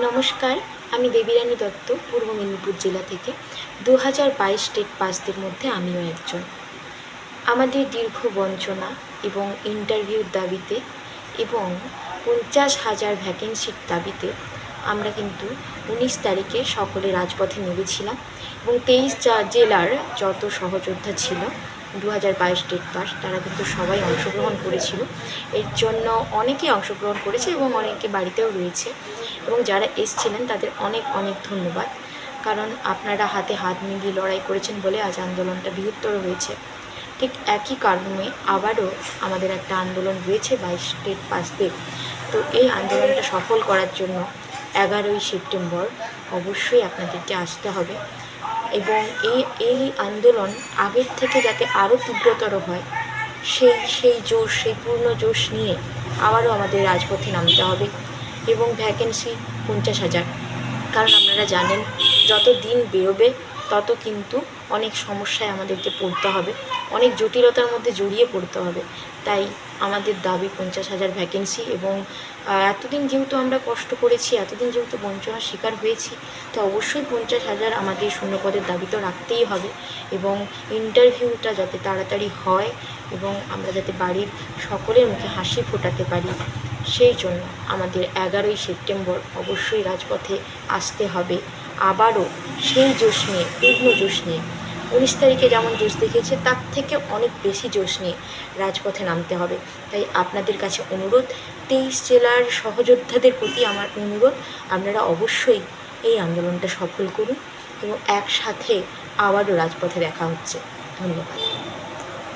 নমস্কার, আমি দেবীরানী দত্ত, পূর্ব মেদিনীপুর জেলা থেকে। দু হাজার বাইশ স্টেট পাসদের মধ্যে আমিও একজন। আমাদের দীর্ঘ বঞ্চনা এবং ইন্টারভিউর দাবিতে এবং পঞ্চাশ হাজার ভ্যাকেন্সির দাবিতে আমরা কিন্তু উনিশ তারিখে সকলে রাজপথে নেমেছিলাম এবং তেইশ জেলার যত সহযোদ্ধা ছিল দু হাজার বাইশ স্টেট পাস, তারা কিন্তু সবাই অংশগ্রহণ করেছিল। এর জন্য অনেকেই অংশগ্রহণ করেছে এবং অনেকে বাড়িতেও রয়েছে এবং যারা এসছিলেন তাদের অনেক অনেক ধন্যবাদ। কারণ আপনারা হাতে হাত মিলিয়ে লড়াই করেছেন বলে আজ আন্দোলনটা বৃহত্তর হয়েছে। ঠিক একই কারণে আবারও আমাদের একটা আন্দোলন রয়েছে বাইশ স্টেট পাসদের। তো এই আন্দোলনটা সফল করার জন্য এগারোই সেপ্টেম্বর অবশ্যই আপনাদেরকে আসতে হবে। এবং এই এই আন্দোলন আগের থেকে যাতে আরও তীব্রতর হয়, সেই সেই জোশ, সেই পূর্ণ জোশ নিয়ে আবারও আমাদের রাজপথে নামতে হবে এবং ভ্যাকেন্সি পঞ্চাশ হাজার। কারণ আপনারা জানেন, যত দিন বেরোবে, তত কিন্তু অনেক সমস্যায় আমাদেরকে পড়তে হবে, অনেক জটিলতার মধ্যে জড়িয়ে পড়তে হবে। তাই আমাদের দাবি পঞ্চাশ হাজার ভ্যাকেন্সি এবং এতদিন যেহেতু আমরা কষ্ট করেছি, এতদিন যেহেতু বঞ্চনার শিকার হয়েছি, তো অবশ্যই পঞ্চাশ হাজার আমাদের শূন্যপদের দাবি তো রাখতেই হবে এবং ইন্টারভিউটা যাতে তাড়াতাড়ি হয় এবং আমরা যাতে বাড়ির সকলের মুখে হাসি ফোটাতে পারি, সেই জন্য আমাদের এগারোই সেপ্টেম্বর অবশ্যই রাজপথে আসতে হবে। আবারও সেই জোশ নিয়ে পূর্ণ জোশ নিয়ে উনিশ তারিখে যেমন জোশ দেখিয়েছে, তার থেকে অনেক বেশি জোশ নিয়ে রাজপথে নামতে হবে। তাই আপনাদের কাছে অনুরোধ, তেইশ জেলার সহযোদ্ধাদের প্রতি আমার অনুরোধ, আপনারা অবশ্যই এই আন্দোলনটা সফল করুন এবং একসাথে আবারও রাজপথে দেখা হচ্ছে। ধন্যবাদ।